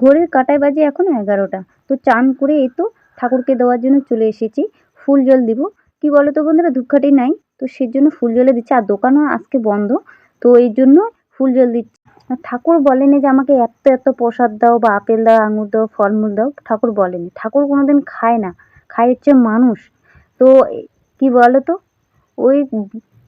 ঘড়ির কাঁটায় বাজে এখন এগারোটা। তো চান করে এই তো ঠাকুরকে দেওয়ার জন্য চলে এসেছি। ফুল জল দিব। কি বলো তো বন্ধুরা, ধূপকাঠি নাই। তো সেই জন্য ফুল জলে দিচ্ছে। আর দোকানও আজকে বন্ধ। তো এই জন্য ফুল জল দিচ্ছি। ঠাকুর বলেনি যে আমাকে এত এত প্রসাদ দাও বা আপেল দাও, আঙুর দাও, ফলমূল দাও। ঠাকুর বলেনি। ঠাকুর কোনোদিন খায় না। খায় হচ্ছে মানুষ। তো কি বলো তো ওই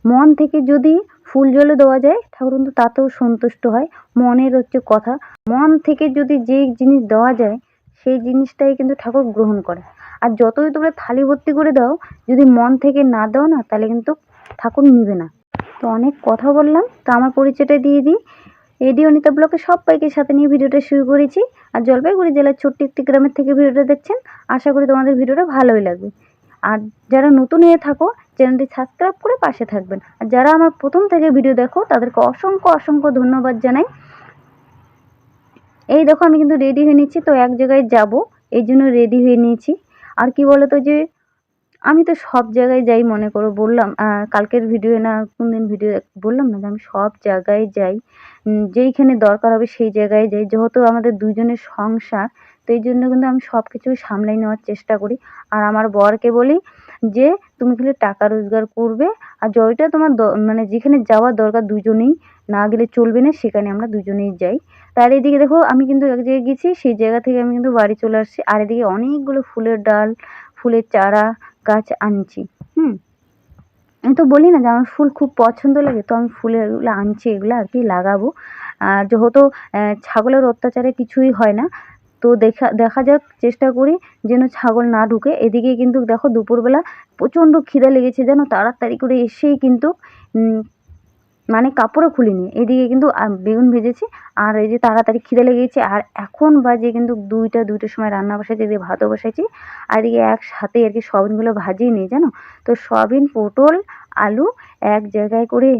মন থেকে যদি ফুল জলে দেওয়া যায় ঠাকুর কিন্তু তাতেও সন্তুষ্ট হয়। মনের হচ্ছে কথা। মন থেকে যদি যেই জিনিস দেওয়া যায়, সেই জিনিসটাই কিন্তু ঠাকুর গ্রহণ করে। আর যতই তোমরা থালি ভর্তি করে দাও, যদি মন থেকে না দাও না, তাহলে কিন্তু ঠাকুর নিবে না। তো অনেক কথা বললাম, তো আমার পরিচয়টা দিয়ে দিই। এডি অনিতা ব্লকে সবাইকে সাথে নিয়ে ভিডিওটা শুরু করেছি। আর জলপাইগুড়ি জেলার ছোট্ট একটি গ্রামের থেকে ভিডিওটা দেখছেন, আশা করি তোমাদের ভিডিওটা ভালোই লাগবে। আর যারা নতুন হয়ে থাকো চ্যানেলটি সাবস্ক্রাইব করে পাশে থাকবেন। আর যারা আমার প্রথম থেকে ভিডিও দেখো, তাদেরকে অসংখ্য অসংখ্য ধন্যবাদ জানাই। এই দেখো, আমি কিন্তু রেডি হয়ে নিচ্ছি। তো এক জায়গায় যাব, এই জন্য রেডি হয়ে নিয়েছি। আর কি বলো তো যে, আমি তো সব জায়গায় যাই, মনে করো, বললাম কালকের ভিডিও না কোন দিন ভিডিও বললাম না যে আমি সব জায়গায় যাই। যেইখানে দরকার হবে সেই জায়গায় যাই। যেহেতু আমাদের দুজনের সংসার তো এই জন্য কিন্তু আমি সব কিছু সামলাই নেওয়ার চেষ্টা করি। আর আমার বরকে বলি যে, তুমি খালি টাকা রোজগার করবে আর জয়টা তোমার মানে যেখানে যাওয়ার দরকার দুজনেই, না গেলে চলবে না, সেখানে আমরা দুজনেই যাই। তার এদিকে দেখো, আমি কিন্তু এক জায়গায় গেছি, সেই জায়গা থেকে আমি কিন্তু বাড়ি চলে আসছি। আর এদিকে অনেকগুলো ফুলের ডাল, ফুলের চারা গাছ আনছি, হুম। আমি তো বলি না যে, আমার ফুল খুব পছন্দ লাগে, তো আমি ফুলের এগুলো আনছি, এগুলো আর কি লাগাবো। আর যেহেতু ছাগলের অত্যাচারে কিছুই হয় না তো দেখা দেখা যাক, চেষ্টা করি যেন ছাগল না ঢুকে। এদিকে কিন্তু দেখো দুপুরবেলা প্রচণ্ড খিদে লেগেছে যেন, তাড়াতাড়ি করে এসেই কিন্তু মানে কাপড়ও খুলিনি। এদিকে কিন্তু বেগুন ভেজেছি, আর এই যে তাড়াতাড়ি খিদে লেগেছে, আর এখন বাজে কিন্তু দুইটা, দুইটার সময় রান্না বসাইছি, এদিকে ভাতও বসাইছি, আর এদিকে একসাথে আর কি সয়াবিনগুলো ভাজিয়ে নিই জানো? তো সয়াবিন পটল, আলু এক জায়গায় করে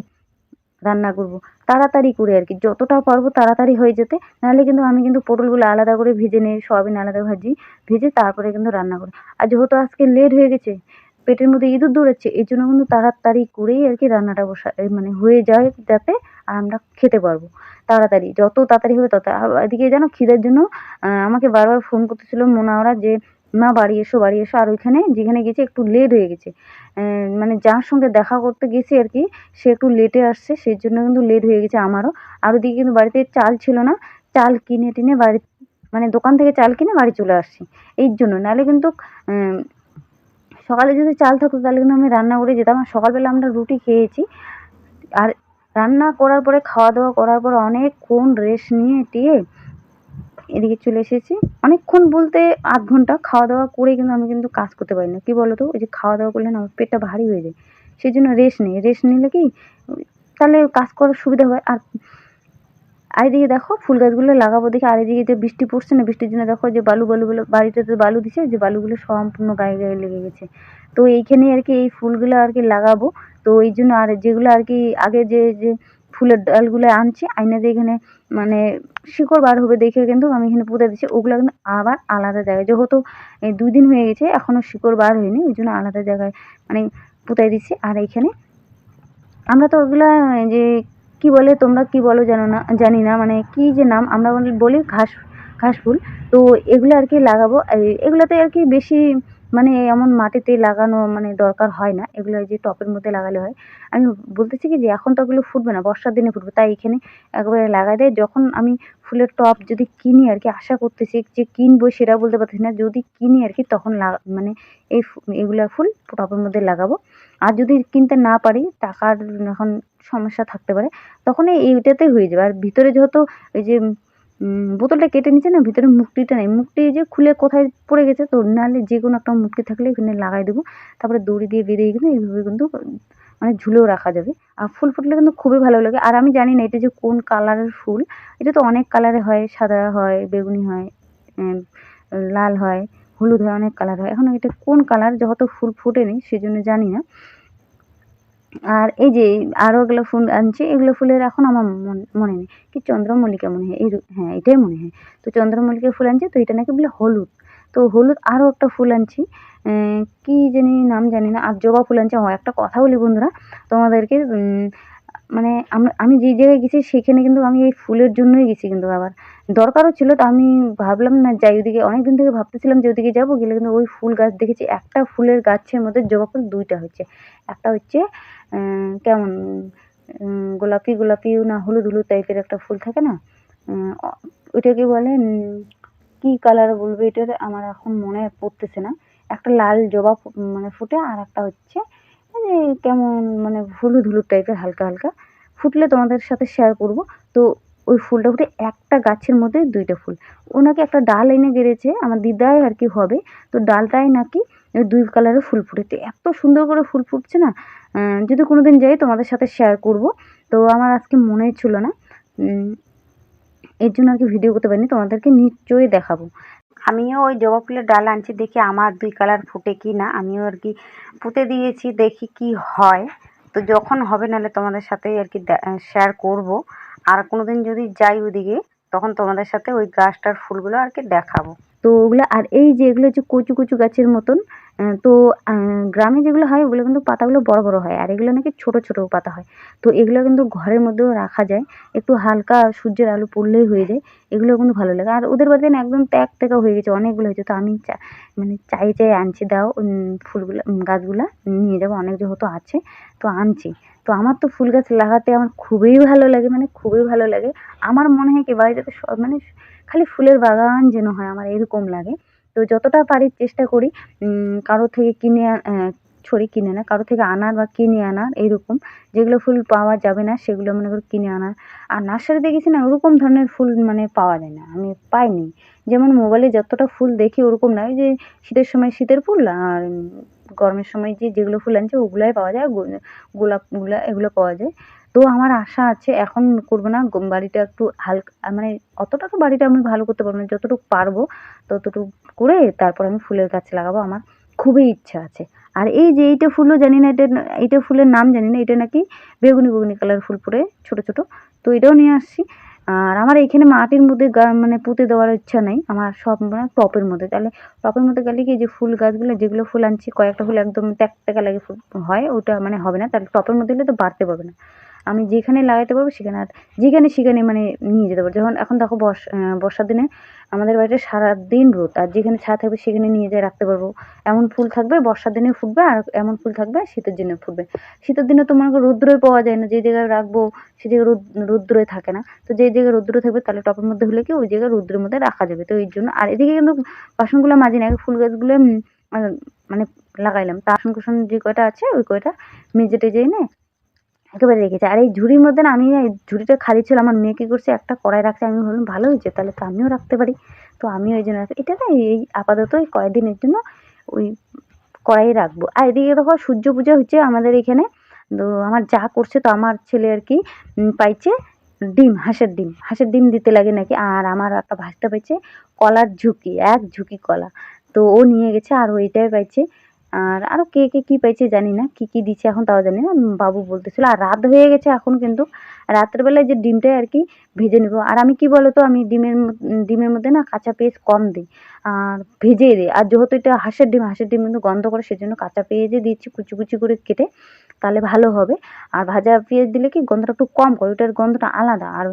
রান্না করব। তাড়াতাড়ি করে আর কি, যতটা পারব তাড়াতাড়ি হয়ে যেতে, নাহলে কিন্তু আমি কিন্তু পটলগুলো আলাদা করে ভেজে নিই, সয়াবিন আলাদা ভাজি, ভেজে তারপরে কিন্তু রান্না করি। আর যেহেতু আজকে লেট হয়ে গেছে, পেটের মধ্যে ইঁদুর দৌড়াচ্ছে এই জন্য কিন্তু তাড়াতাড়ি করেই আর কি রান্নাটা বসা মানে হয়ে যায় যাতে আর আমরা খেতে পারব। তাড়াতাড়ি, যত তাড়াতাড়ি হবে তত এদিকে যেন খিদের জন্য আমাকে বারবার ফোন করতেছিল মোনাওরা যে মা বাড়ি এসো বাড়ি এসো। আর ওইখানে যেখানে গেছি একটু লেট হয়ে গেছে। মানে যার সঙ্গে দেখা করতে গেছি আর কি, সে একটু লেটে আসছে, সেই জন্য কিন্তু লেট হয়ে গেছে আমারও। আর ওদিকে কিন্তু বাড়িতে চাল ছিল না, চাল কিনে টিনে বাড়ি মানে দোকান থেকে চাল কিনে বাড়ি চলে আসছি। এই জন্য নাহলে কিন্তু সকালে যদি চাল থাকতো তাহলে কিন্তু আমি রান্না করে যেতাম। সকালবেলা আমরা রুটি খেয়েছি। আর রান্না করার পরে, খাওয়া দাওয়া করার পর অনেকক্ষণ রেস্ট নিয়ে টিয়ে এদিকে চলে এসেছি। অনেকক্ষণ বলতে আধ ঘণ্টা খাওয়া দাওয়া করে কিন্তু আমি কিন্তু কাজ করতে পারি না। কী বলো তো ওই যে খাওয়া দাওয়া করলে না আমার পেটটা ভারী হয়ে যায়। সেই জন্য রেস্ট নিই। রেস্ট নিলে কি তাহলে কাজ করার সুবিধা হয়। আর আর এদিকে দেখো ফুল গাছগুলো লাগাবো দেখে। আর এদিকে যে বৃষ্টি পড়ছে না, বৃষ্টির জন্য দেখো যে বালু বালুগুলো বাড়িটাতে বালু দিছে, যে বালুগুলো সম্পূর্ণ গায়ে গায়ে লেগে গেছে। তো এইখানে আর কি এই ফুলগুলো আর কি লাগাবো। তো এই জন্য আর যেগুলো আর কি আগে যে যে ফুলের ডালগুলো আনছি, আইনা দিয়ে এখানে মানে শিকড় বার হবে দেখে কিন্তু আমি এখানে পুঁতে দিচ্ছি ওগুলো কিন্তু আবার আলাদা জায়গায়, যেহেতু দুই দিন হয়ে গেছে এখনও শিকড় বার হয়নি, ওই জন্য আলাদা জায়গায় মানে পুঁতাই দিচ্ছি আর এইখানে আমরা তো ওগুলা যে কি বলে, তোমরা কি বলো জানো না, জানি না মানে কি যে নাম, আমরা বলি ঘাস ঘাস ফুল। তো এগুলো আর কি লাগাবো এগুলোতে আর কি বেশি মানে এমন মাটিতে লাগানো মানে দরকার হয় না, এগুলো যে টপের মধ্যে লাগালে হয়। আমি বলতেছি কি যে এখন তো ওগুলো ফুটবে না, বর্ষার দিনে ফুটবে, তাই এখানে একবারে লাগাই দেয়। যখন আমি ফুলের টপ যদি কিনি আর কি, আশা করতেছি যে কিনবো সেটা বলতে পারতেছি না, যদি কিনি আর কি, তখন মানে এই এগুলো ফুল টপের মধ্যে লাগাবো। আর যদি কিনতে না পারি, টাকার এখন সমস্যা থাকতে পারে তখন এইটাতে হয়ে যাবে। আর ভিতরে যেহেতু এই যে বোতলটা কেটে নিচ্ছে না, ভিতরে মুখটিটা নেই। মুখটি যে খুলে কোথায় পড়ে গেছে, তো নাহলে যে কোনো একটা মুখটি থাকলে এখানে লাগাই দেবো। তারপরে দড়ি দিয়ে বেঁধে কিন্তু এইভাবে কিন্তু মানে ঝুলেও রাখা যাবে। আর ফুল ফুটলে কিন্তু খুবই ভালো লাগে। আর আমি জানি না এটা যে কোন কালারের ফুল। এটা তো অনেক কালারে হয়, সাদা হয়, বেগুনি হয় লাল হয়, হলুদ হয়, অনেক কালার হয়। এখন এটা কোন কালার, যত ফুল ফুটেনি সেজন্য জানি না। আর এই যে আরও এগুলো ফুল আনছি, এগুলো ফুলের এখন আমার মনে নেই। কি চন্দ্রমল্লিকা মনে হয়? এই হ্যাঁ এটাই মনে হয়। তো চন্দ্রমল্লিকা ফুল আনছি, তো এটা নাকি বলে হলুদ। তো হলুদ আরও একটা ফুল আনছি কি জানি নাম জানি না আর জবা ফুল আনছি। আমার একটা কথা বলি বন্ধুরা, তোমাদেরকে মানে আমি যে জায়গায় গেছি, সেখানে কিন্তু আমি এই ফুলের জন্যই গেছি কিন্তু আবার। দরকারও ছিল তো আমি ভাবলাম না যাই ওদিকে অনেক দিন থেকে ভাবতেছিলাম যে ওদিকে যাব, গেলে কিন্তু ওই ফুল গাছ দেখেছি, একটা ফুলের গাছের মধ্যে জবা ফুল দুইটা হচ্ছে একটা হচ্ছে কেমন গোলাপি গোলাপিও না হলুদ হলুদ টাইপের একটা ফুল থাকে না? ওইটাকে বলে কি কালার বলবে এটা আমার এখন মনে পড়তেছে না। একটা লাল জবা মানে ফুটে, আর একটা হচ্ছে কেমন মানে হলুদ হলুদ টাইপের হালকা হালকা। ফুটলে তোমাদের সাথে শেয়ার করব। তো ওই ফুলটা ফুটে একটা গাছের মধ্যে দুইটা ফুল। ওনাকে একটা ডাল এনে গেড়েছে আমার দিদাই আর কি হবে। তো ডালটায় নাকি দুই কালারের ফুল ফুটেছে। এত সুন্দর করে ফুল ফুটছে না? যদি কোনো দিন যাই তোমাদের সাথে শেয়ার করব। তো আমার আজকে মনেই ছিল না। এর জন্য আর কি ভিডিও করতে পারিনি, তোমাদেরকে নিশ্চয়ই দেখাবো। আমিও ওই জবা ফুলের ডাল আনছি দেখি আমার দুই কালার ফুটে কি না আমিও আর কি পুঁতে দিয়েছি, দেখি কি হয়। তো যখন হবে নাহলে তোমাদের সাথে আর কি শেয়ার করব। আর কোনো দিন যদি যাই ওদিকে, তখন তোমাদের সাথে ওই গাছটার ফুলগুলো আর কি দেখাবো। তো ওগুলো, আর এই যে এগুলো হচ্ছে কচু কচু গাছের মতন তো গ্রামে যেগুলো হয়, ওগুলো কিন্তু পাতাগুলো বড় বড় হয়, আর এগুলো নাকি ছোট ছোট পাতা হয়। তো এগুলো কিন্তু ঘরের মধ্যেও রাখা যায়, একটু হালকা সূর্যের আলো পড়লেই হয়ে যায়, এগুলো কিন্তু ভালো লাগে। আর ওদের বাড়িতে একদম ত্যাগ ত্যাগা হয়ে গেছে, অনেকগুলো হয়েছে, তো আমি মানে চাই চাই আনছি, দাও ফুলগুলো গাছগুলো নিয়ে যাব, অনেক যেহেতু আছে, তো আনছি। তো আমার তো ফুল গাছ লাগাতে আমার খুবই ভালো লাগে মানে খুবই ভালো লাগে। আমার মনে হয় কি বাড়িতে সব মানে খালি ফুলের বাগান যেন হয় আমার এরকম লাগে। তো যতটা পারি চেষ্টা করি উম, কারও থেকে কিনে সরি কিনে না কারও থেকে আনার বা কিনে আনার এইরকম যেগুলো ফুল পাওয়া যাবে না, সেগুলো মনে করো কিনে আনার। আর নার্সারিতে গেছি না, ওরকম ধরনের ফুল মানে পাওয়া যায় না, আমি পাইনি। যেমন মোবাইলে যতটা ফুল দেখি ওরকম না, ওই যে শীতের সময় শীতের ফুল আর গরমের সময় যে যেগুলো ফুল আনছে ওগুলাই পাওয়া যায় গোলাপগুলো এগুলো পাওয়া যায়। তো আমার আশা আছে, এখন করব না বাড়িটা একটু হালকা মানে অতটা তো বাড়িটা আমি ভালো করতে পারব না, যতটুকু পারব ততটুকু করে তারপর আমি ফুলের গাছ লাগাবো, আমার খুবই ইচ্ছা আছে। আর এই যে এইটা ফুলও জানি না, এটা এইটা ফুলের নাম জানি না, এটা নাকি বেগুনি বেগুনি কালার ফুল পরে, ছোট ছোট। তো এটাও নিয়ে আসছি। আর আমার এখানে মাটির মধ্যে মানে পুঁতে দেওয়ার ইচ্ছা নেই, আমার সব মানে টপের মধ্যে। তাহলে টপের মধ্যে গেলে কি যে ফুল গাছগুলো, যেগুলো ফুল আনছি, কয়েকটা ফুল একদম ত্যাক ত্যাকা লাগে হয়, ওটা মানে হবে না। তাহলে টপের মধ্যে হলে তো বাড়তে পারবে না। আমি যেখানে লাগাতে পারব সেখানে আর যেখানে সেখানে মানে নিয়ে যেতে পারব। যখন এখন দেখো বর্ষ বর্ষার দিনে আমাদের বাড়িতে সারাদিন রোদ আর যেখানে ছায়া থাকবে সেখানে নিয়ে যেয়ে রাখতে পারব। এমন ফুল থাকবে, বর্ষার দিনে ফুটবে আর এমন ফুল থাকবে শীতের দিনে ফুটবে। শীতের দিনে তো মনে করো রৌদ্রই পাওয়া যায় না, যে জায়গায় রাখব সে জায়গায় রোদ, রৌদ্রই থাকে না। তো যে জায়গায় রৌদ্র থাকবে তাহলে টপের মধ্যে হলে কি ওই জায়গায় রৌদ্রের মধ্যে রাখা যাবে। তো এই জন্য, আর এদিকে কিন্তু বাসনগুলো মাঝে না ফুল গাছগুলো মানে লাগাইলাম। তা বাসন কুসন যে কয়টা আছে ওই কয়টা মেজে টেজে এনে একেবারে রেখেছে আর এই ঝুড়ির মধ্যে না আমি এই ঝুড়িটা খালি ছিল, আমার মেয়ে কী করছে? একটা কড়াই রাখছে। আমি ভাবলাম, ভালো হয়েছে, তাহলে তো আমিও রাখতে পারি। তো আমিও এই জন্য এটা না এই আপাতত এই কয়েকদিনের জন্য ওই কড়াই রাখব। আর এদিকে দেখো, সূর্য পূজা হচ্ছে আমাদের এখানে। তো আমার যা করছে তো আমার ছেলে আর কি পাইছে ডিম, হাঁসের ডিম। হাঁসের ডিম দিতে লাগে নাকি? আর আমার একটা ভাজতে পাইছে কলার ঝুঁকি, এক ঝুঁকি কলা। তো ও নিয়ে গেছে আর ওইটাই পাইছে আর আরও কে কে কী পাইছে জানি না কী কী দিচ্ছে এখন তাও জানি না বাবু বলতেছিল, আর রাত হয়ে গেছে এখন কিন্তু, রাতের বেলায় যে ডিমটাই আর কি ভেজে নেব। আর আমি কি বলো তো আমি ডিমের ডিমের মধ্যে না কাঁচা পেঁয়াজ কম দিই, আর ভেজেই দিই। আর যেহেতু এটা হাঁসের ডিম হাঁসের ডিম কিন্তু গন্ধ করে সেজন্য কাঁচা পেঁয়াজে দিচ্ছি, কুচি কুচি করে কেটে, তাহলে ভালো হবে। আর ভাজা পেঁয়াজ দিলে কি গন্ধটা একটু কম করে, ওটার গন্ধটা আলাদা। আর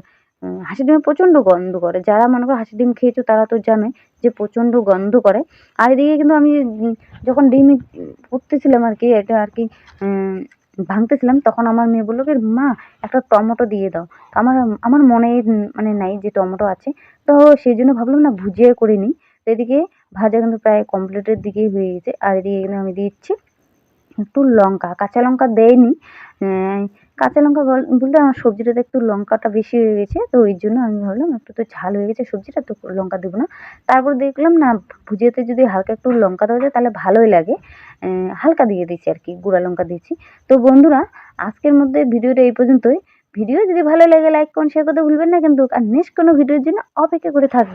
হাঁসের ডিমে প্রচণ্ড গন্ধ করে। যারা মনে করো হাঁসের ডিম খেয়েছো, তারা তো জানে যে প্রচণ্ড গন্ধ করে। আর এদিকে কিন্তু আমি যখন ডিম করতেছিলাম আর কি এটা আর কি ভাঙতেছিলাম, তখন আমার মেয়ে বলল, কি মা, একটা টমেটো দিয়ে দাও। আমার আমার মনে মানে নাই যে টমেটো আছে। তো সেই জন্য ভাবলাম, না, ভুজিয়ে করে নিই। এদিকে ভাজা কিন্তু প্রায় কমপ্লিটের দিকেই হয়ে গেছে। আর এদিকে কিন্তু আমি দিচ্ছি একটু লঙ্কা, কাঁচা লঙ্কা দেয়নি কাঁচা লঙ্কা বল- বলতে আমার সবজিটাতে একটু লঙ্কাটা বেশি হয়ে গেছে, তো ওই জন্য আমি ভাবলাম একটু তো ঝাল হয়ে গেছে সবজিটা, তো লঙ্কা দেবো না। তারপর দেখলাম না, ভুজিয়াতে যদি হালকা একটু লঙ্কা দেওয়া যায় তাহলে ভালোই লাগে। হালকা দিয়ে দিচ্ছি আর কি, গুঁড়া লঙ্কা দিচ্ছি তো বন্ধুরা, আজকের মধ্যে ভিডিওটা এই পর্যন্তই। ভিডিও যদি ভালো লাগে লাইক কমেন্ট শেয়ার করতে ভুলবেন না কিন্তু, আর নেক্সট কোনো ভিডিওর জন্য অপেক্ষা করে থাকবে